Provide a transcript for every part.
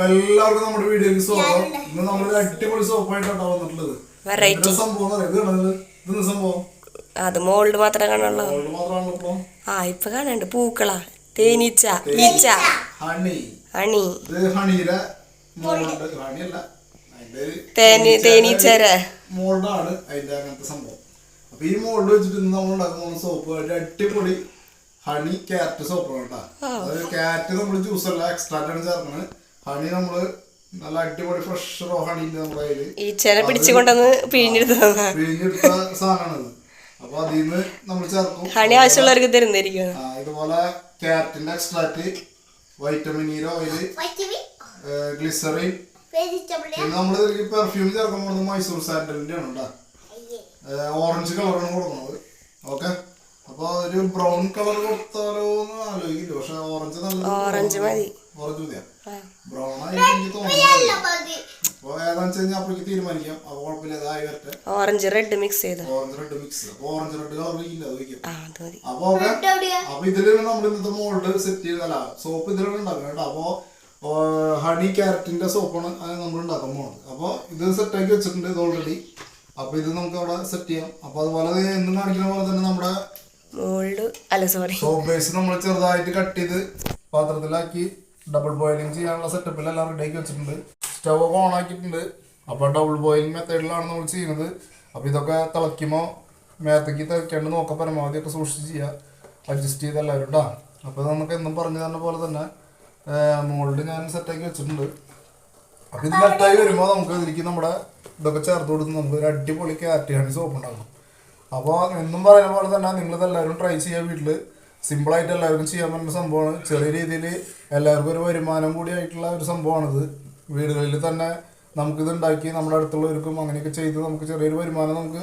അപ്പൊ എല്ലാവർക്കും നമ്മുടെ വീഡിയോയിൽ സ്വാഗതം. ഇന്ന് നമ്മളൊരു അടിപൊളി സോപ്പായിട്ടാണ് വന്നിട്ടുള്ളത്. വെറൈറ്റി സംഭവം ഇത്? സംഭവം? അത് മോൾഡ് മാത്രമേ കാണുള്ളൂ. ആ ഇപ്പൊ കാണണ്ട് പൂക്കളാ. തേനീച്ച ഈച്ച. ഹണി. ഹണി. ഹണിയുടെ ഹണിയല്ല. തേനീച്ചര മോൾഡാണ് അതിന്റെ അങ്ങനത്തെ സംഭവം. അപ്പൊ ഈ മോൾഡ് വെച്ചിട്ട് ഇന്ന് നമ്മൾ ഉണ്ടാക്കുന്ന സോപ്പ് അടിപൊളി ഹണി ക്യാരറ്റ് സോപ്പാണ് കേട്ടോ. അതായത് ക്യാരറ്റ് നമ്മൾ ജ്യൂസ് അല്ല എക്സ്ട്രാക്റ്റ് ആണ് ചേർക്കുന്നത് ഹണി നമ്മൾ നല്ല അടിപൊളി ഫ്രഷ് റോ ഹണി നമ്മുടെ കയ്യിൽ? ഈച്ചനെ പിടിച്ചുകൊണ്ടെന്ന് പിഴിഞ്ഞെടുത്തതാ പിഴിഞ്ഞെടുത്ത സാധനമാണ് അപ്പൊ അതിന്ന് നമ്മൾ ചേർക്കും. ഹണി ആവശ്യമുള്ളവർക്ക് തരുന്നതായിരിക്കും. ആ, ഇതുപോലെ ക്യാരറ്റിന്റെ extract vitamin E oil glycerin പിന്നെ നമ്മൾ ഇതിലേക്ക് പെർഫ്യൂം ചേർക്കാൻ മൈസൂർ സാൻഡലിന്റെ ആണ് കേട്ടോ ഓറഞ്ച് കളറാണ് കൊടുക്കുന്നത്. ഓക്കെ? അപ്പൊ ഒരു ബ്രൗൺ കളർ കൊടുത്താലോ എന്ന് ആലോചിക്കില്ല പക്ഷെ ഓറഞ്ച് നല്ല ഓറഞ്ച് മതി. ഓറഞ്ച് മതിയാ റെഡ് മിക്സ് ചെയ്ത്? Orange red mix orange red colour ഇല്ല അപ്പൊ അപ്പൊ ഇതിലാണ് നമ്മൾ ഇന്നത്തെ മോൾഡ് സെറ്റ് ചെയ്തല്ല സോപ്പ് ഇതിലാണ് ഉണ്ടാക്കുന്നത് കേട്ടോ. അപ്പൊ ഹണി ക്യാരറ്റിന്റെ സോപ്പാണ് നമ്മൾ ഉണ്ടാക്കാൻ പോകുന്നത് അപ്പോൾ ഇത് സെറ്റ് ആക്കി വെച്ചിട്ടുണ്ട് ഇത് ഓൾറെഡി അപ്പൊ ഇത് നമുക്ക് അവിടെ സെറ്റ് ചെയ്യാം. അപ്പൊ അതുപോലെ എന്നും കാണിക്കുന്ന പോലെ തന്നെ നമ്മുടെ മോൾഡ് അല്ല സോറി സോപ്പ് ബേസ് നമ്മൾ ചെറുതായിട്ട് കട്ട് ചെയ്ത് പാത്രത്തിലാക്കി ഡബിൾ ബോയിലിംഗ് ചെയ്യാനുള്ള സെറ്റപ്പിലെല്ലാം റെഡി ആക്കി വെച്ചിട്ടുണ്ട്. സ്റ്റവ് ഒക്കെ ഓൺ ആക്കിയിട്ടുണ്ട്. അപ്പോൾ ഡബിൾ ബോയിലിംഗ് മെത്തേഡിലാണ് നമ്മൾ ചെയ്യുന്നത്. അപ്പോൾ ഇതൊക്കെ തിളയ്ക്കുമ്പോൾ മേത്തേക്ക് തിളയ്ക്കാണ്ട് നോക്കാൻ പരമാവധി ഒക്കെ സൂക്ഷിച്ച് ചെയ്യുക അഡ്ജസ്റ്റ് ചെയ്ത് എല്ലാവരും കേട്ടോ അപ്പോൾ നമുക്ക് എന്നും പറഞ്ഞു തന്ന പോലെ തന്നെ മോൾഡ് ഞാൻ സെറ്റാക്കി വെച്ചിട്ടുണ്ട്. അപ്പോൾ ഇത് മെറ്റായി വരുമ്പോൾ നമുക്ക് ഇതിലേക്ക് നമ്മുടെ ഇതൊക്കെ ചേർത്ത് കൊടുത്ത് നമുക്ക് ഒരു അടിപൊളി ക്യാരറ്റ് ഹണി സോപ്പ് ഉണ്ടാകും അപ്പോൾ എന്നും പറയുന്ന പോലെ തന്നെ നിങ്ങൾ ഇതെല്ലാവരും ട്രൈ ചെയ്യുക വീട്ടിൽ സിമ്പിളായിട്ട് എല്ലാവർക്കും ചെയ്യാൻ പറ്റുന്ന സംഭവമാണ്. ചെറിയ രീതിയിൽ എല്ലാവർക്കും ഒരു വരുമാനം കൂടി ആയിട്ടുള്ള ഒരു സംഭവമാണിത്. വീടുകളിൽ തന്നെ നമുക്കിത് ഉണ്ടാക്കി നമ്മുടെ അടുത്തുള്ളവർക്കും അങ്ങനെയൊക്കെ ചെയ്ത് നമുക്ക് ചെറിയൊരു വരുമാനം നമുക്ക്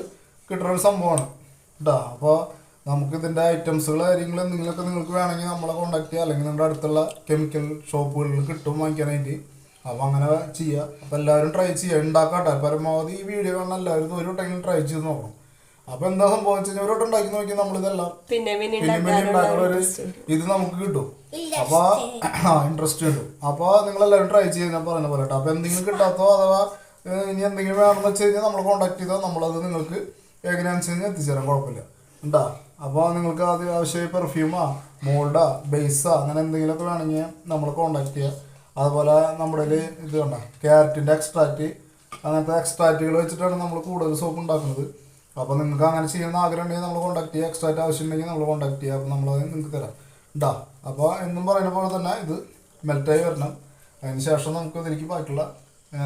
കിട്ടുന്ന ഒരു സംഭവമാണ്. കേട്ടോ അപ്പോൾ നമുക്കിതിന്റെ ഐറ്റംസുകൾ കാര്യങ്ങൾ എന്തെങ്കിലുമൊക്കെ നിങ്ങൾക്ക് വേണമെങ്കിൽ നമ്മളെ കോൺടാക്ട് ചെയ്യുക അല്ലെങ്കിൽ നമ്മുടെ അടുത്തുള്ള കെമിക്കൽ ഷോപ്പുകളിൽ കിട്ടും വാങ്ങിക്കാനായിട്ട്. അപ്പോൾ അങ്ങനെ ചെയ്യുക അപ്പോൾ എല്ലാവരും ട്രൈ ചെയ്യുക. ഉണ്ടാക്കാട്ടെ. പരമാവധി ഈ വീഡിയോ കാണാൻ എല്ലാവരും ഒരു വട്ടമെങ്കിലും ട്രൈ ചെയ്ത് നോക്കണം. അപ്പോൾ എന്താ സംഭവം വെച്ച് കഴിഞ്ഞാൽ ഒരു വട്ടം ഉണ്ടാക്കി നോക്കി നമ്മളിതെല്ലാം പിന്നെ പിന്നെ പിന്നെ പിന്നെ ഉണ്ടാക്കുന്ന ഒരു ഇത് നമുക്ക് കിട്ടും. അപ്പൊ ഇൻട്രസ്റ്റ് കിട്ടും. അപ്പൊ നിങ്ങൾ എല്ലാവരും ട്രൈ ചെയ്യാൻ ഞാൻ പറയുന്ന പോലെ കേട്ടോ. അപ്പൊ എന്തെങ്കിലും കിട്ടാത്തോ അഥവാ ഇനി എന്തെങ്കിലും വേണമെന്ന് വെച്ച് കഴിഞ്ഞാൽ നമ്മൾ കോൺടാക്ട് ചെയ്താൽ നമ്മളത് നിങ്ങൾക്ക് എങ്ങനെയാണെന്ന് വെച്ച് കഴിഞ്ഞാൽ എത്തിച്ചേരാൻ കുഴപ്പമില്ല. ഉണ്ടാ അപ്പോൾ നിങ്ങൾക്ക് അത് ആവശ്യമായ പെർഫ്യൂമാ മോൾഡാ ബേസാ അങ്ങനെ എന്തെങ്കിലുമൊക്കെ വേണമെങ്കിൽ നമ്മൾ കോൺടാക്ട് ചെയ്യുക അതുപോലെ നമ്മുടെ ഇത് കണ്ട? ക്യാരറ്റിന്റെ എക്സ്ട്രാക്റ്റ് അങ്ങനത്തെ എക്സ്ട്രാക്റ്റുകൾ വെച്ചിട്ടാണ് നമ്മൾ കൂടുതൽ സോപ്പ് ഉണ്ടാക്കുന്നത്. അപ്പോൾ നിങ്ങൾക്ക് അങ്ങനെ ചെയ്യണമെന്ന് ആഗ്രഹം ഉണ്ടെങ്കിൽ നമ്മൾ കോൺടാക്ട് ചെയ്യുക എക്സ്ട്രാ ആയിട്ട് ആവശ്യമുണ്ടെങ്കിൽ നമ്മൾ കോൺടാക്ട് ചെയ്യുക അപ്പോൾ നമ്മളത് നിങ്ങൾക്ക് തരാം. ഉണ്ടാ അപ്പോൾ എന്നും പറയുന്ന പോലെ തന്നെ ഇത് മെൽറ്റായി വരണം. അതിന് ശേഷം നമുക്ക് ഇതിലേക്ക് ബാക്കിയുള്ള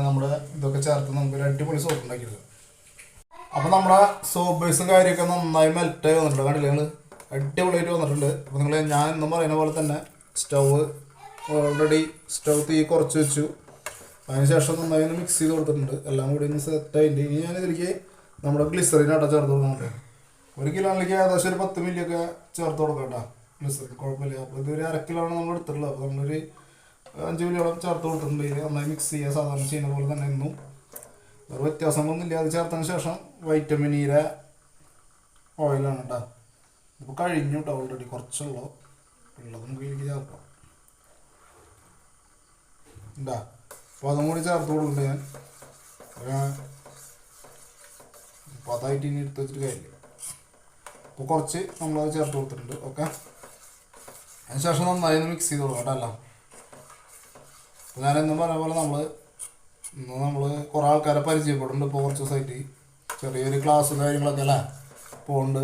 നമ്മുടെ ഇതൊക്കെ ചേർത്ത് നമുക്ക് ഒരു അടിപൊളി സോപ്പ് ഉണ്ടാക്കിയെടുക്കാം. അപ്പോൾ നമ്മുടെ സോപ്പ് ബേസും കാര്യമൊക്കെ നന്നായി മെൽറ്റായി വന്നിട്ടുണ്ട്. കണ്ടില്ലേ നിങ്ങൾ അടിപൊളിയായിട്ട് വന്നിട്ടുണ്ട്. അപ്പോൾ നിങ്ങൾ ഞാൻ എന്നും പറയുന്ന പോലെ തന്നെ സ്റ്റവ് ഓൾറെഡി സ്റ്റവ് തീ കുറച്ച് വെച്ചു. അതിനുശേഷം നന്നായി ഒന്ന് മിക്സ് ചെയ്ത് കൊടുത്തിട്ടുണ്ട്. എല്ലാം കൂടി ഒന്ന് സെറ്റായിട്ട് ഇനി ഞാൻ ഇതിലേക്ക് നമ്മുടെ ഗ്ലിസറിൻ ആട്ടാ ചേർത്ത് കൊടുക്കുന്നുണ്ട് ഒരു കിലോയിലേക്ക് ഏകദേശം ഒരു പത്ത് മില്ലി ഒക്കെ ചേർത്ത് കൊടുക്കാം കേട്ടോ ഗ്ലിസറിൻ കുഴപ്പമില്ല. അപ്പോൾ ഇതൊരു അര കിലോ ആണ് നമ്മൾ എടുത്തിട്ടുള്ളത്. അപ്പോൾ നമ്മളൊരു അഞ്ച് മില്ലിയോളം ചേർത്ത് കൊടുത്തിട്ടുണ്ട്. ഇത് നന്നായി മിക്സ് ചെയ്യുക സാധാരണ ചെയ്യുന്ന പോലെ തന്നെ ഇന്നും വേറെ വ്യത്യാസങ്ങളൊന്നുമില്ല. അത് ചേർത്തതിന് ശേഷം വൈറ്റമിൻ ഈര ഓയിലാണ് കേട്ടോ ഇപ്പോൾ കഴിഞ്ഞു കേട്ടോ ഓൾറെഡി കുറച്ചുള്ളൂ. ഉള്ളത് നമുക്ക് ഇതിലേക്ക് ചേർക്കാം. ഉണ്ടാ അപ്പോൾ അതും കൂടി ചേർത്ത് കൊടുക്കുന്നുണ്ട് ഞാൻ. അപ്പോൾ അതായിട്ട് ഇനി എടുത്ത് വെച്ചിട്ട് കാര്യമില്ല. അപ്പോൾ കുറച്ച് നമ്മളത് ചേർത്ത് കൊടുത്തിട്ടുണ്ട്. ഓക്കെ? അതിനുശേഷം നന്നായി ഒന്ന് മിക്സ് ചെയ്ത് കൊടുക്കാം കേട്ടോ അല്ല അപ്പോൾ ഞാൻ പറഞ്ഞ പോലെ നമ്മൾ ഇന്ന് നമ്മൾ കുറേ ആൾക്കാരെ പരിചയപ്പെടുന്നുണ്ട് ഇപ്പോൾ കുറച്ച് ദിവസമായിട്ട്. ചെറിയൊരു ക്ലാസ് കാര്യങ്ങളൊക്കെ അല്ലേ? പോകുന്നുണ്ട്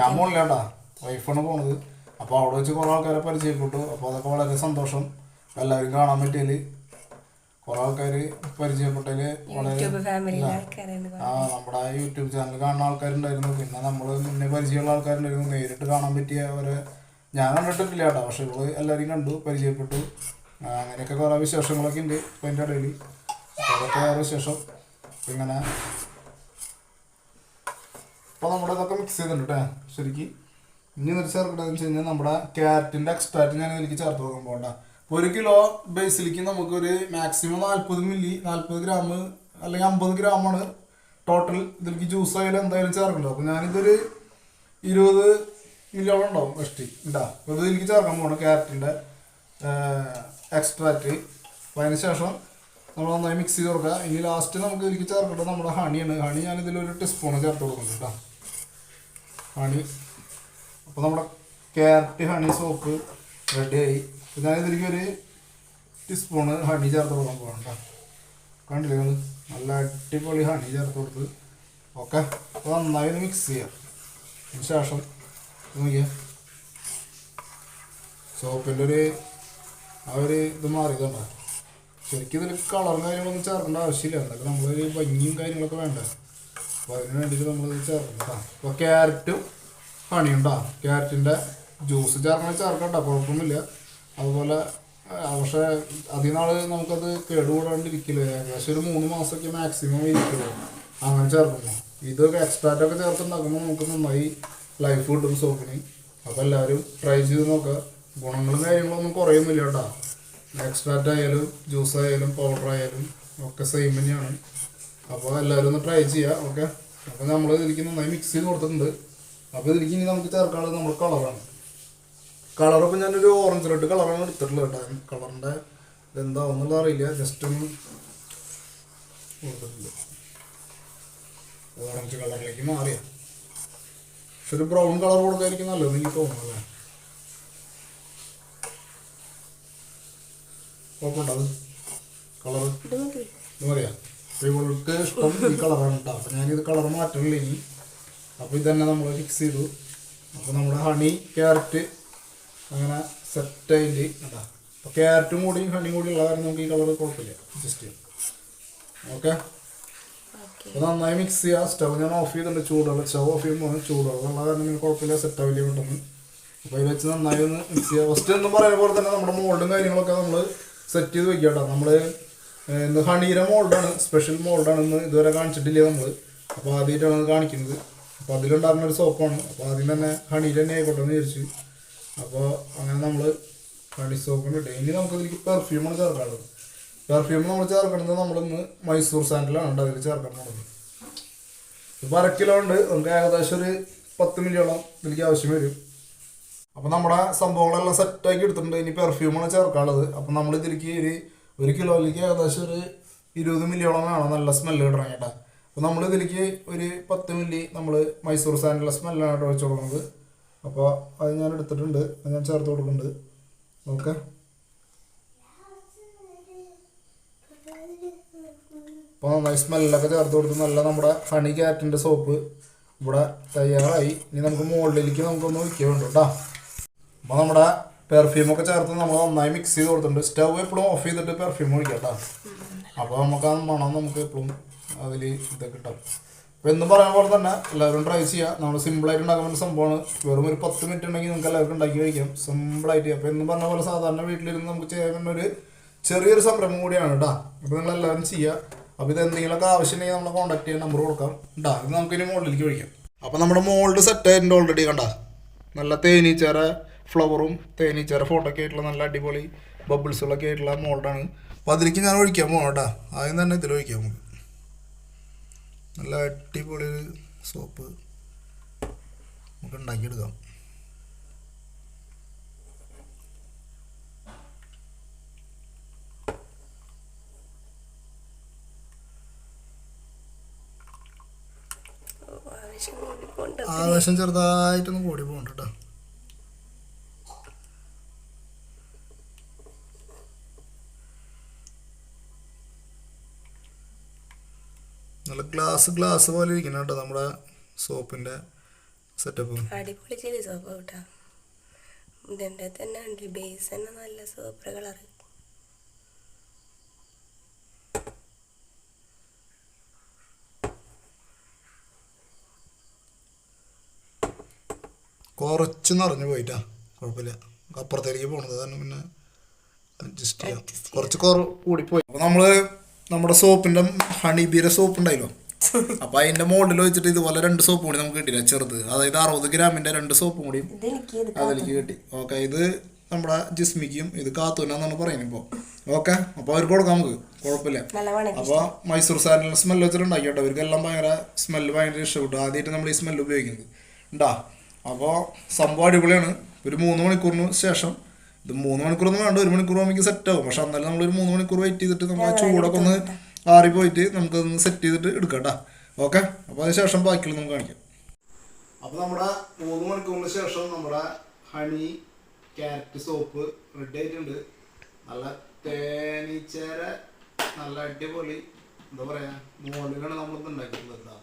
ഞാൻ പോണില്ല കേട്ടാ. വൈഫാണ് പോണത്. അപ്പോൾ അവിടെ വെച്ച് കുറേ ആൾക്കാരെ പരിചയപ്പെട്ടു. അപ്പോൾ അതൊക്കെ വളരെ സന്തോഷം. എല്ലാവരും കാണാൻ പറ്റിയതിൽ കുറേ ആൾക്കാര് പരിചയപ്പെട്ടതിൽ വളരെ ആ നമ്മുടെ യൂട്യൂബ് ചാനൽ കാണുന്ന ആൾക്കാരുണ്ടായിരുന്നു. പിന്നെ നമ്മൾ മുന്നേ പരിചയമുള്ള ആൾക്കാരുണ്ടായിരുന്നു. നേരിട്ട് കാണാൻ പറ്റിയ അവരെ ഞാൻ കണ്ടിട്ടില്ല കേട്ടോ. പക്ഷെ ഇവൾ എല്ലാവരെയും കണ്ടു പരിചയപ്പെട്ടു. അങ്ങനെയൊക്കെ കുറെ വിശേഷങ്ങളൊക്കെ ഉണ്ട് ഇപ്പൊ എന്റെ ഇടയിൽ അതൊക്കെ വേറെ വിശേഷം. ഇങ്ങനെ അപ്പോൾ നമ്മുടെ ഇതൊക്കെ മിക്സ് ചെയ്തിട്ടുണ്ട് കേട്ടോ ശരിക്ക് ഇനി ഒരു ചേർക്കണമെന്ന് വെച്ച് കഴിഞ്ഞാൽ നമ്മുടെ ക്യാരറ്റിന്റെ എക്സ്ട്രാക്റ്റ് ഞാൻ ഇതിലേക്ക് ചേർത്ത് നോക്കാൻ പോകണ്ട ഒരു കിലോ ബേസിലേക്ക് നമുക്കൊരു മാക്സിമം നാൽപ്പത് മില്ലി നാൽപ്പത് ഗ്രാം അല്ലെങ്കിൽ അമ്പത് ഗ്രാമാണ് ടോട്ടൽ ഇതിലേക്ക് ജ്യൂസ് ആയാലും എന്തായാലും ചേർക്കണ്ടോ? അപ്പോൾ ഞാനിതൊരു ഇരുപത് മില്ലിയോളം ഉണ്ടാവും ഫസ്റ്റ് ഉണ്ടാ അപ്പോൾ ഇത് ഇതിലേക്ക് ചേർക്കാൻ പോകണം ക്യാരറ്റിന്റെ എക്സ്ട്രാക്റ്റ് അപ്പോൾ അതിന് ശേഷം നമ്മൾ നന്നായി മിക്സ് ചെയ്ത് കൊടുക്കുക. ഇനി ലാസ്റ്റ് നമുക്ക് ഇതിലേക്ക് ചേർക്കേണ്ടത് നമ്മുടെ ഹണിയാണ് ഹണി ഞാൻ ഇതിലൊരു ടീസ്പൂൺ ചേർത്ത് കൊടുക്കുന്നുണ്ട് കേട്ടോ ഹണി അപ്പോൾ നമ്മുടെ ക്യാരറ്റ് ഹണി സോപ്പ് റെഡിയായി അപ്പോൾ ഞാൻ ഇതിലേക്ക് ഒരു ടീസ്പൂണ് ഹണി ചേർത്ത് കൊടുക്കാൻ പോകണം കേട്ടോ കണ്ടില്ലേ നിങ്ങൾ നല്ല അടിപൊളി ഹണി ചേർത്ത് കൊടുത്ത് ഓക്കെ. അപ്പോൾ നന്നായി മിക്സ് ചെയ്യാം. അതിന് ശേഷം നോക്കിയാൽ നോക്കിയേ. സോപ്പിന്റെ ഒരു ആ ഒരു ഇത് മാറിയതുണ്ടോ ശരിക്കും ഇതിൽ കളറും കാര്യങ്ങളൊന്നും ചേർക്കേണ്ട ആവശ്യമില്ല. എന്തൊക്കെ നമ്മളൊരു ഭംഗിയും കാര്യങ്ങളൊക്കെ വേണ്ട. അപ്പോൾ അതിന് വേണ്ടിയിട്ട് നമ്മളിത് ചേർക്കണം അപ്പോൾ ക്യാരറ്റും ഹണിയും ഉണ്ടോ ക്യാരറ്റിന്റെ ജ്യൂസ് ചേർക്കണമെങ്കിൽ ചേർക്കണ്ട കുഴപ്പമൊന്നുമില്ല. അതുപോലെ പക്ഷേ അധികം നാൾ നമുക്കത് കേടുകൂടാണ്ടിരിക്കില്ല? ഏകദേശം ഒരു മൂന്ന് മാസമൊക്കെ മാക്സിമം ഇരിക്കുള്ളൂ. അങ്ങനെ ചേർക്കുമ്പോൾ ഇതൊക്കെ എക്സ്ട്രാറ്റൊക്കെ ചേർത്തുണ്ടാക്കുമ്പോൾ നമുക്ക് നന്നായി ലൈഫ് കിട്ടും സോപ്പിന് അപ്പോൾ എല്ലാവരും ട്രൈ ചെയ്ത് നോക്കുക ഗുണങ്ങളും കാര്യങ്ങളൊന്നും കുറയുന്നില്ല കേട്ടോ. എക്സ്ട്രാറ്റ് ആയാലും ജ്യൂസ് ആയാലും പൗഡർ ആയാലും ഒക്കെ സെയിം തന്നെയാണ്. അപ്പോൾ എല്ലാവരും ഒന്ന് ട്രൈ ചെയ്യുക ഓക്കെ അപ്പോൾ നമ്മൾ ഇതിലേക്ക് നന്നായി മിക്സ് ചെയ്ത് കൊടുത്തിട്ടുണ്ട്. അപ്പോൾ ഇതിലേക്ക് ഇനി നമുക്ക് ചേർക്കാനുള്ളത് നമ്മുടെ കളറാണ് കളറൊക്കെ ഞാനൊരു ഓറഞ്ച് റെഡ് കളറാണ് എടുത്തിട്ടുള്ളത് കേട്ടോ. കളറിന്റെ ഇതെന്താണെന്നുള്ള അറിയില്ല. ജസ്റ്റ് ഒന്ന് ഓറഞ്ച് കളറിലേക്ക് മാറിയ. പക്ഷെ ഒരു ബ്രൗൺ കളർ കൊടുക്കായിരിക്കും നല്ലത് എനിക്ക് തോന്നുന്നല്ലേ കുഴപ്പമുണ്ടോ അത്? കളർ പറയാ ഇവൾക്ക് ഇഷ്ടം ഈ കളറാണ് കേട്ടോ. അപ്പം ഞാനിത് കളർ മാറ്റണില്ല ഇനി. അപ്പോൾ ഇതന്നെ നമ്മൾ ഫിക്സ് ചെയ്തു. അപ്പോൾ നമ്മുടെ ഹണി ക്യാരറ്റ് അങ്ങനെ സെറ്റ് ആയിട്ട് കേട്ടോ അപ്പോൾ ക്യാരറ്റും കൂടി ഹണിയും കൂടി ഉള്ള കാരണം നമുക്ക് ഈ കളർ കുഴപ്പമില്ല. ജസ്റ്റ് ചെയ്യാം. ഓക്കെ അപ്പോൾ നന്നായി മിക്സ് ചെയ്യുക സ്റ്റവ് ഞാൻ ഓഫ് ചെയ്തിട്ടുണ്ട്. ചൂടുള്ള സ്റ്റവ് ഓഫ് ചെയ്യുമ്പോൾ ചൂടുള്ള ഉള്ള കാരണം നിങ്ങൾക്ക് കുഴപ്പമില്ല. സെറ്റ് ആവില്ല ഉണ്ടെന്ന് അപ്പോൾ ഇത് വെച്ച് നന്നായി ഒന്ന് മിക്സ് ചെയ്യുക ഫസ്റ്റ് ഒന്നും പറയുന്ന പോലെ തന്നെ നമ്മുടെ മോൾഡും കാര്യങ്ങളൊക്കെ നമ്മൾ സെറ്റ് ചെയ്ത് വെക്കുക കേട്ടോ. നമ്മൾ ഇന്ന് ഹണീര മോൾഡാണ് സ്പെഷ്യൽ മോൾഡാണ് ഇന്ന് ഇതുവരെ കാണിച്ചിട്ടില്ല നമ്മൾ അപ്പോൾ ആദ്യമായിട്ടാണ് കാണിക്കുന്നത്. അപ്പോൾ അതിലുണ്ടാകുന്ന ഒരു സോപ്പാണ് അപ്പോൾ ആദ്യം തന്നെ ഹണീര തന്നെ ആയിക്കോട്ടെ എന്ന് വിചാരിച്ചു. അപ്പോൾ അങ്ങനെ നമ്മൾ കളി സോപ്പിന് ഡെയിലി നമുക്കതിലേക്ക് പെർഫ്യൂമാണ് ചേർക്കാനുള്ളത്. പെർഫ്യൂം നമ്മൾ ചേർക്കുന്നത് നമ്മളിന്ന് മൈസൂർ സാൻഡിലാണ് അതിൽ ചേർക്കാൻ പോകുന്നത് ഇപ്പോൾ അര കിലോ ഉണ്ട്. നമുക്ക് ഏകദേശം ഒരു പത്ത് മില്ലിയോളം ഇതിലേക്ക് ആവശ്യം വരും. അപ്പോൾ നമ്മുടെ സംഭവങ്ങളെല്ലാം സെറ്റാക്കി എടുത്തിട്ടുണ്ട്. ഇനി പെർഫ്യൂമാണ് ചേർക്കാനുള്ളത്. അപ്പോൾ നമ്മൾ ഇതിലേക്ക് ഒരു ഒരു കിലോയിലേക്ക് ഏകദേശം ഒരു ഇരുപത് മില്ലിയോളം വേണം നല്ല സ്മെല്ല് കിട്ടണം കേട്ടോ. അപ്പോൾ നമ്മൾ ഇതിലേക്ക് ഒരു പത്ത് മില്ലി നമ്മൾ മൈസൂർ സാൻഡിലെ സ്മെല്ലാണ് കേട്ടോ അപ്പോൾ അത് ഞാൻ എടുത്തിട്ടുണ്ട്. അത് ഞാൻ ചേർത്ത് കൊടുക്കുന്നുണ്ട്. ഓക്കെ അപ്പോൾ നന്നായി സ്മെല്ലൊക്കെ ചേർത്ത് കൊടുത്ത് നല്ല നമ്മുടെ ഹണി ക്യാറ്റിന്റെ സോപ്പ് ഇവിടെ തയ്യാറായി. ഇനി നമുക്ക് മുകളിലേക്ക് നമുക്കൊന്ന് ഒഴിക്കുക വേണ്ട കേട്ടോ. അപ്പോൾ നമ്മുടെ പെർഫ്യൂമൊക്കെ ചേർത്ത് നമ്മൾ നന്നായി മിക്സ് ചെയ്ത് കൊടുത്തിട്ടുണ്ട്. സ്റ്റവ് എപ്പോഴും ഓഫ് ചെയ്തിട്ട് പെർഫ്യൂം ഒഴിക്കാം കേട്ടോ. അപ്പോൾ നമുക്ക് ആ മണം നമുക്ക് എപ്പോഴും അതിൽ ഇതൊക്കെ കിട്ടും. അപ്പോൾ എന്നും പറയുന്ന പോലെ തന്നെ എല്ലാവരും ട്രൈ ചെയ്യുക നമ്മൾ സിമ്പിളായിട്ട് ഉണ്ടാക്കുന്ന സംഭവമാണ്. വെറും ഒരു പത്ത് മിനിറ്റ് ഉണ്ടെങ്കിൽ നിങ്ങൾക്ക് എല്ലാവർക്കും ഉണ്ടാക്കി കഴിക്കാം. സിമ്പിളായിട്ട് അപ്പോൾ എന്നും പറഞ്ഞ പോലെ സാധാരണ വീട്ടിലിരുന്ന് നമുക്ക് ചെയ്യാൻ ഒരു ചെറിയൊരു സംരംഭം കൂടിയാണ് കേട്ടോ അപ്പോൾ നിങ്ങൾ എല്ലാവരും ചെയ്യുക അപ്പോൾ ഇത് എന്തെങ്കിലുമൊക്കെ ആവശ്യമുണ്ടെങ്കിൽ നമ്മളെ കോൺടാക്ട് ചെയ്യാൻ നമ്പർ കൊടുക്കാം. കേട്ടോ ഇത് നമുക്ക് ഇനി മുകളിലേക്ക് ഒഴിക്കാം അപ്പോൾ നമ്മുടെ മോൾഡ് സെറ്റ് ആയിട്ടുണ്ട് ഓൾറെഡി കണ്ട. നല്ല തേനീച്ചേര ഫ്ലവറും തേനീച്ചേര ഫോട്ടോ ഒക്കെ ആയിട്ടുള്ള നല്ല അടിപൊളി ബബിൾസുകളൊക്കെ ആയിട്ടുള്ള മോൾഡാണ് അപ്പോൾ അതിലേക്ക് ഞാൻ ഒഴിക്കാൻ പോകണം കേട്ടോ ആദ്യം തന്നെ ഇതിൽ ഒഴിക്കാൻ നമുക്ക് നല്ല അടിപൊളി സോപ്പ് നമുക്ക് ഉണ്ടാക്കിയെടുക്കാം. ആവേശം ചെറുതായിട്ടൊന്ന് കൂടി പോകണ്ട കേട്ടോ. ഗ്ലാസ് ഗ്ലാസ് പോലെ ഇരിക്കണം കേട്ടോ നമ്മുടെ സോപ്പിന്റെ സെറ്റപ്പ് അടിപൊളി ചെറിയ സോപ്പ് കേട്ടോ. ഇതിന്റെ തന്നെ ഉണ്ട് ബേസ് തന്നെ നല്ല സൂപ്പർ കളർ കുറച്ച് നിറഞ്ഞു പോയിട്ടാ. കുഴപ്പമില്ല. അപ്പുറത്തേക്ക് പോണത് തന്നെ പിന്നെ അഡ്ജസ്റ്റ് ചെയ്യാം. കുറച്ച് കുറ കൂടിപ്പോയി. അപ്പോൾ നമ്മൾ നമ്മുടെ സോപ്പിന്റെ ഹണി ബീര സോപ്പ് ഉണ്ടായല്ലോ? അപ്പോൾ അതിന്റെ മോഡൽ വെച്ചിട്ട് ഇതുപോലെ രണ്ട് സോപ്പ് കൂടി നമുക്ക് കിട്ടില്ല ചെറുത്. അതായത് അറുപത് ഗ്രാമിന്റെ രണ്ട് സോപ്പ് കൂടി അതിലേക്ക് കിട്ടി. ഓക്കെ ഇത് നമ്മുടെ ജിസ്മിക്കും ഇത് കാത്തൂനാന്നാണ് പറയുന്നത് ഇപ്പോൾ ഓക്കെ അപ്പോൾ അവർക്ക് കൊടുക്കാം നമുക്ക്. കുഴപ്പമില്ല. അപ്പൊ അപ്പോൾ മൈസൂർ സാരിന് സ്മെല്ല് വെച്ചിട്ട് ഉണ്ടാക്കിയോട്ടെ എല്ലാം ഭയങ്കര സ്മെല്ല് ഭയങ്കര ഇഷ്ടപ്പെട്ടു. ആദ്യമായിട്ട് നമ്മൾ ഈ സ്മെല്ല് ഉപയോഗിക്കുന്നത്. ഉണ്ടാ അപ്പോൾ സംഭവം അടിപൊളിയാണ്. ഒരു മൂന്ന് മണിക്കൂറിന് ശേഷം ഇത് മൂന്ന് മണിക്കൂറൊന്നും വേണ്ട. ഒരു മണിക്കൂർ നമുക്ക് സെറ്റ് ആവും പക്ഷെ എന്നാലും ഒരു മൂന്ന് മണിക്കൂർ വെയിറ്റ് ചെയ്തിട്ട് നമ്മൾ ആ ചൂടൊക്കെ ഒന്ന് ആറി പോയിട്ട് നമുക്കൊന്ന് സെറ്റ് ചെയ്തിട്ട് എടുക്കാം കേട്ടോ ഓക്കെ അപ്പോൾ അതിന് ശേഷം ബാക്കിയുള്ള നമുക്ക് കാണിക്കാം. അപ്പോൾ നമ്മുടെ മൂന്ന് മണിക്കൂറിന് ശേഷം നമ്മുടെ ഹണി ക്യാരറ്റ് സോപ്പ് റെഡി ആയിട്ടുണ്ട്. നല്ല തേനീച്ചേര നല്ല അടിപൊളി എന്താ പറയാ മോളിലാണ് നമ്മൾ ഇത് ഉണ്ടാക്കിയിട്ടുള്ളത്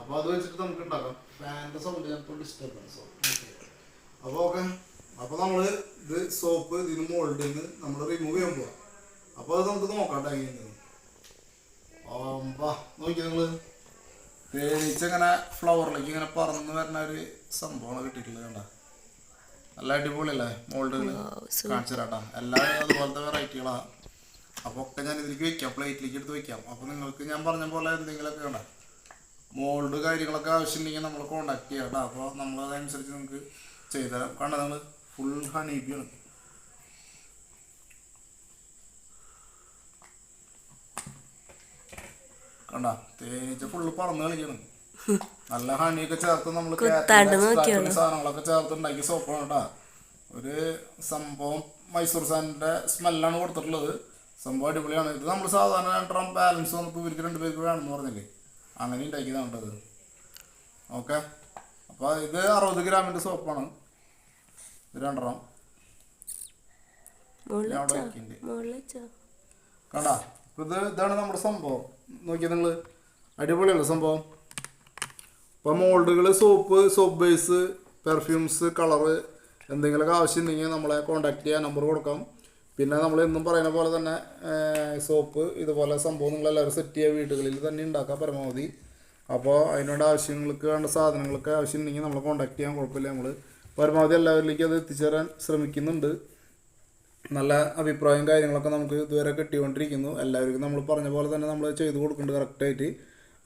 അപ്പോൾ അത് വെച്ചിട്ട് നമുക്ക് ഉണ്ടാക്കാം. ഫാനിന്റെ സൗണ്ട് ചിലപ്പോൾ ഡിസ്റ്റർബൻസ് അപ്പോൾ ഓക്കെ അപ്പോൾ നമ്മൾ ഇത് സോപ്പ് ഇതിന് മോൾഡിൽ നിന്ന് നമ്മൾ റിമൂവ് ചെയ്യാൻ പോവാം. അപ്പോൾ അത് നമുക്ക് നോക്കാം ടൈമിൽ എങ്ങനെയാണ് നോക്കിയാ നിങ്ങൾ തേനീച്ച ഇങ്ങനെ ഫ്ലവറിലേക്ക് ഇങ്ങനെ പറന്ന് വരുന്ന ഒരു സംഭവമാണ് കിട്ടിയിട്ടുള്ളത് കണ്ട? നല്ല അടിപൊളിയല്ലേ? മോൾഡുകൾ കാണിച്ചു തരാട്ടാ എല്ലാവരും അതുപോലത്തെ വെറൈറ്റികളാ അപ്പൊ ഒക്കെ ഞാൻ ഇതിലേക്ക് വെക്കാം പ്ലേറ്റിലേക്ക് എടുത്ത് വെക്കാം. അപ്പൊ നിങ്ങൾക്ക് ഞാൻ പറഞ്ഞ പോലെ എന്തെങ്കിലുമൊക്കെ കണ്ട? മോൾഡ് കാര്യങ്ങളൊക്കെ ആവശ്യമുണ്ടെങ്കിൽ നമ്മൾ കോണ്ടാക്ട് ചെയ്യാം കേട്ടോ. അപ്പോൾ നമ്മളതനുസരിച്ച് നിങ്ങൾക്ക് ചെയ്തുതരാം കണ്ട നമ്മൾ ഫുൾ ഹണീബിയാണ് കണ്ട? തേനീച്ച ഫുള്ള് പറന്ന് കളിക്കണം. നല്ല ഹണിയൊക്കെ ചേർത്ത് നമ്മൾ സാധനങ്ങളൊക്കെ ചേർത്ത് ഉണ്ടാക്കിയ സോപ്പാണ് കേട്ടാ ഒരു സംഭവം മൈസൂർ സാനിന്റെ സ്മെല്ലാണ് കൊടുത്തിട്ടുള്ളത്. സംഭവം അടിപൊളിയാണ്. ഇത് നമ്മൾ സാധാരണ രണ്ടെണ്ണം ബാലൻസ് വന്നപ്പോൾ ഇവർക്ക് രണ്ടുപേർക്ക് വേണമെന്ന് പറഞ്ഞില്ലേ? അങ്ങനെ ഉണ്ടാക്കിയതാണ് കേട്ടത് ഓക്കെ അപ്പോൾ ഇത് അറുപത് ഗ്രാമിന്റെ സോപ്പാണ് ഇത് രണ്ടെണ്ണം. കണ്ട? ഇത് ഇതാണ് നമ്മുടെ സംഭവം. നോക്കിയാൽ നിങ്ങൾ അടിപൊളിയല്ല സംഭവം? അപ്പോൾ മോൾഡുകൾ soap soap base perfumes colour എന്തെങ്കിലുമൊക്കെ ആവശ്യമുണ്ടെങ്കിൽ നമ്മളെ കോൺടാക്റ്റ് ചെയ്യാൻ നമ്പർ കൊടുക്കാം. പിന്നെ നമ്മൾ എന്നും പറയുന്ന പോലെ തന്നെ സോപ്പ് ഇതുപോലെ സംഭവം നിങ്ങളെല്ലാവരും സെറ്റ് ചെയ്യുക വീടുകളിൽ തന്നെ ഉണ്ടാക്കാം പരമാവധി. അപ്പോൾ അതിനോട് ആവശ്യങ്ങൾക്ക് വേണ്ട സാധനങ്ങളൊക്കെ ആവശ്യമുണ്ടെങ്കിൽ നമ്മളെ കോൺടാക്ട് ചെയ്യാൻ കുഴപ്പമില്ല. നമ്മൾ പരമാവധി എല്ലാവരിലേക്കും അത് എത്തിച്ചേരാൻ ശ്രമിക്കുന്നുണ്ട്. നല്ല അഭിപ്രായം കാര്യങ്ങളൊക്കെ നമുക്ക് ഇതുവരെ കിട്ടിക്കൊണ്ടിരിക്കുന്നു. എല്ലാവർക്കും നമ്മൾ പറഞ്ഞ പോലെ തന്നെ നമ്മൾ ചെയ്ത് കൊടുക്കുന്നുണ്ട് കറക്റ്റായിട്ട്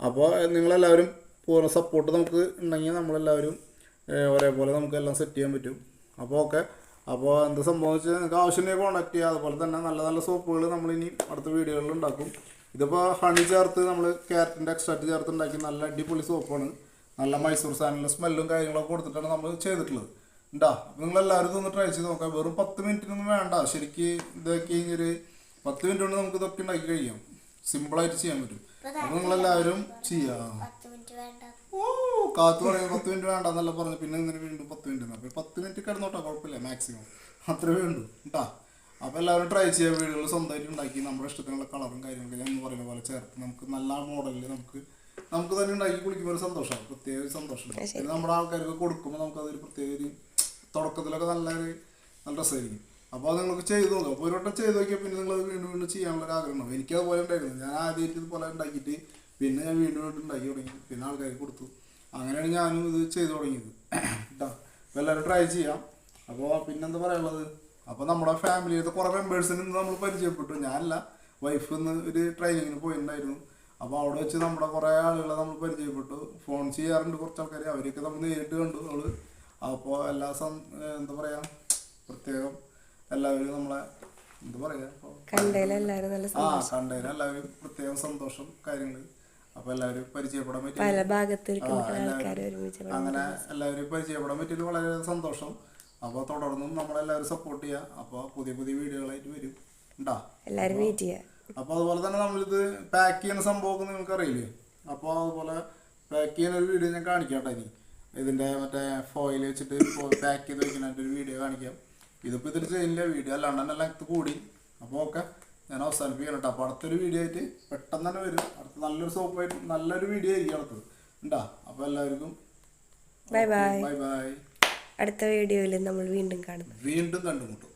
അപ്പോൾ നിങ്ങളെല്ലാവരും പൂർണ സപ്പോർട്ട് നമുക്ക് ഉണ്ടെങ്കിൽ നമ്മളെല്ലാവരും ഒരേപോലെ നമുക്ക് എല്ലാം സെറ്റ് ചെയ്യാൻ പറ്റും. അപ്പോൾ ഓക്കെ. അപ്പോൾ എന്താ സംഭവം നിങ്ങൾക്ക് ആവശ്യമുണ്ടെങ്കിൽ കോൺടാക്ട് ചെയ്യുക അതുപോലെ തന്നെ നല്ല നല്ല സോപ്പുകൾ നമ്മളിനി അടുത്ത വീഡിയോകളിൽ ഉണ്ടാക്കും. ഇതിപ്പോൾ ഹണി ചേർത്ത് നമ്മൾ ക്യാരറ്റിന്റെ എക്സ്ട്രാക്ട് ചേർത്ത് ഉണ്ടാക്കി നല്ല അടിപൊളി സോപ്പാണ് നല്ല മൈസൂർ സാധനങ്ങളുടെ സ്മെല്ലും കാര്യങ്ങളൊക്കെ കൊടുത്തിട്ടാണ് നമ്മൾ ചെയ്തിട്ടുള്ളത്. ഉണ്ടാ? നിങ്ങളെല്ലാവരും നിങ്ങൾ എല്ലാവരും ഇതൊന്ന് ട്രൈ ചെയ്ത് നോക്കാം. വെറും പത്ത് മിനിറ്റിനൊന്നും വേണ്ട. ശരിക്ക് ഇതാക്കി കഴിഞ്ഞൊരു പത്ത് മിനിറ്റ് കൊണ്ട് നമുക്ക് ഇതൊക്കെ ഉണ്ടാക്കി കഴിയാം സിമ്പിളായിട്ട് ചെയ്യാൻ പറ്റും. അപ്പോൾ നിങ്ങളെല്ലാവരും ചെയ്യാം. ഓ കാത്തു പറയുന്നത് പത്ത് മിനിറ്റ് വേണ്ട എന്നല്ല പറഞ്ഞു പിന്നെ ഇങ്ങനെ വീണ്ടും പത്ത് മിനിറ്റ് അപ്പോൾ പത്ത് മിനിറ്റ് കിടന്നോട്ടെ കുഴപ്പമില്ല മാക്സിമം അത്രേ വേണ്ടു കേട്ടാ അപ്പോൾ എല്ലാവരും ട്രൈ ചെയ്യാം. വീടുകൾ സ്വന്തമായിട്ട് ഉണ്ടാക്കി നമ്മുടെ ഇഷ്ടത്തിനുള്ള കളറും കാര്യങ്ങളൊക്കെ ഞാൻ പറയുന്ന പോലെ ചേർത്ത് നമുക്ക് നല്ല മോഡലിൽ നമുക്ക് നമുക്ക് തന്നെ ഉണ്ടാക്കി കുളിക്കുമ്പോൾ ഒരു സന്തോഷമാണ് പ്രത്യേക ഒരു സന്തോഷം നമ്മുടെ ആൾക്കാർക്ക് കൊടുക്കുമ്പോൾ നമുക്ക് അതൊരു പ്രത്യേക ഒരു തുടക്കത്തിലൊക്കെ നല്ലൊരു നല്ല രസമായിരിക്കും. അപ്പോൾ അത് നിങ്ങൾക്ക് ചെയ്ത് നോക്കാം. അപ്പോൾ ഒരു വട്ടം ചെയ്ത് നോക്കിയാൽ പിന്നെ നിങ്ങൾ വീണ്ടും വീണ്ടും ചെയ്യാനുള്ള ഒരു ആഗ്രഹം ഉണ്ടാവും. എനിക്ക് അതുപോലെ ഉണ്ടായിരുന്നു. ഞാൻ ആദ്യമായിട്ട് ഇതുപോലെ ഉണ്ടാക്കിയിട്ട് പിന്നെ ഞാൻ വീണ്ടും വീണ്ടും ഉണ്ടാക്കി തുടങ്ങി. പിന്നെ ആൾക്കാർക്ക് കൊടുത്തു. അങ്ങനെയാണ് ഞാനും ഇത് ചെയ്തു തുടങ്ങിയത്. കേട്ടോ അപ്പോൾ എല്ലാവരും ട്രൈ ചെയ്യാം. അപ്പോൾ പിന്നെന്താ പറയാനുള്ളത്? അപ്പോൾ നമ്മുടെ ഫാമിലിയിലത്തെ കുറേ മെമ്പേഴ്സിന് ഇന്ന് നമ്മൾ പരിചയപ്പെട്ടു. ഞാനല്ല. വൈഫ് ഇന്ന് ഒരു ട്രെയിനിങ്ങിന് പോയിട്ടുണ്ടായിരുന്നു അപ്പോൾ അവിടെ വെച്ച് നമ്മുടെ കുറേ ആളുകളെ നമ്മൾ പരിചയപ്പെട്ടു. ഫോൺ ചെയ്യാറുണ്ട് കുറച്ച് ആൾക്കാർ അവരെയൊക്കെ നമ്മൾ നേരിട്ട് കണ്ടു. നമ്മൾ അപ്പോൾ എല്ലാ സം എന്താ പറയുക പ്രത്യേകം എല്ലാവരും നമ്മളെ എന്താ പറയുക ആ കണ്ടതിന് എല്ലാവരും പ്രത്യേകം സന്തോഷം കാര്യങ്ങൾ അപ്പോൾ എല്ലാവരും പരിചയപ്പെടാൻ പറ്റി പല എല്ലാവരും അങ്ങനെ എല്ലാവരും പരിചയപ്പെടാൻ പറ്റിയത് വളരെ സന്തോഷം. അപ്പോൾ തുടർന്നും നമ്മളെല്ലാവരും സപ്പോർട്ട് ചെയ്യുക അപ്പോൾ പുതിയ പുതിയ വീഡിയോകളായിട്ട് വരും. ഉണ്ടാ എല്ലാവരും വെയിറ്റ് ചെയ്യുക അപ്പോൾ അതുപോലെ തന്നെ നമ്മളിത് പാക്ക് ചെയ്യുന്ന സംഭവമൊക്കെ നിങ്ങൾക്ക് അറിയില്ലേ അപ്പോൾ അതുപോലെ പാക്ക് ചെയ്യുന്ന ഒരു വീഡിയോ ഞാൻ കാണിക്കാം കേട്ടോ ഇനി. ഇതിന്റെ മറ്റേ ഫോയിൽ വെച്ചിട്ട് പാക്ക് ചെയ്ത് വെക്കുന്നതിന്റെ ഒരു വീഡിയോ കാണിക്കാം. ഇതിപ്പോൾ ഇതിൽ ചെയ്യുന്നില്ല വീഡിയോ അല്ലാണ്ട് ലെങ്ത് കൂടി. അപ്പോൾ ഓക്കെ ഞാൻ അവസാനിപ്പിക്കണം കേട്ടോ. അപ്പോൾ അടുത്തൊരു വീഡിയോ ആയിട്ട് പെട്ടെന്ന് തന്നെ വരും. അടുത്ത നല്ലൊരു സോപ്പായിട്ട് നല്ലൊരു വീഡിയോ ആയിരിക്കും അടുത്തത്. ഉണ്ടാ? അപ്പോൾ എല്ലാവർക്കും ബൈ ബൈ ബൈ ബൈ അടുത്ത വീഡിയോയിൽ നമ്മൾ വീണ്ടും കാണും. വീണ്ടും കണ്ടുമുട്ടും.